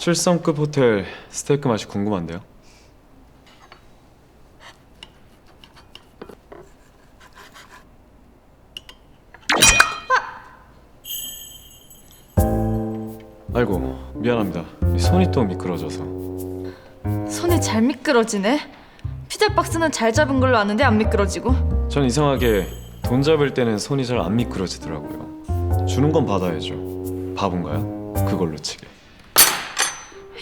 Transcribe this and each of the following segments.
7성급 호텔 스테이크 맛이 궁금한데요. 아이고 미안합니다. 이 손이 또 미끄러져서. 손이 잘 미끄러지네. 피자 박스는 잘 잡은 걸로 아는데 안 미끄러지고. 전 이상하게 돈 잡을 때는 손이 잘 안 미끄러지더라고요. 주는 건 받아야죠. 바본가요? 그걸로 치게.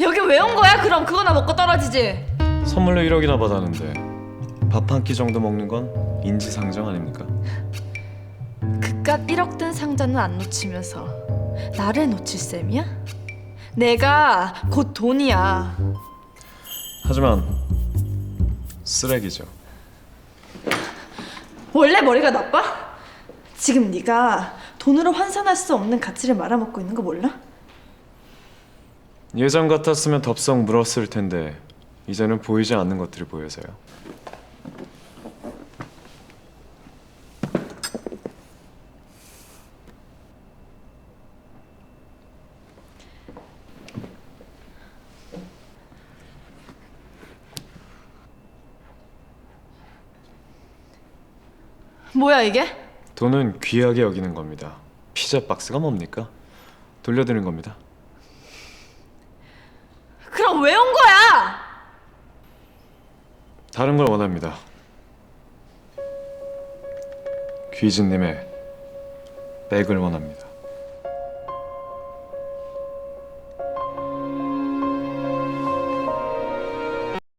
여기 왜 온 거야? 그럼 그거 나 먹고 떨어지지. 선물로 1억이나 받았는데 밥 한 끼 정도 먹는 건 인지상정 아닙니까? 그깟 1억 든 상자는 안 놓치면서 나를 놓칠 셈이야? 내가 곧 돈이야. 하지만 쓰레기죠. 원래 머리가 나빠? 지금 네가 돈으로 환산할 수 없는 가치를 말아먹고 있는 거 몰라? 예전 같았으면 덥석 물었을 텐데 이제는 보이지 않는 것들이 보여서요. 뭐야 이게? 돈은 귀하게 여기는 겁니다. 피자 박스가 뭡니까? 돌려드리는 겁니다. 왜 온 거야? 다른 걸 원합니다. 귀진님의 백을 원합니다.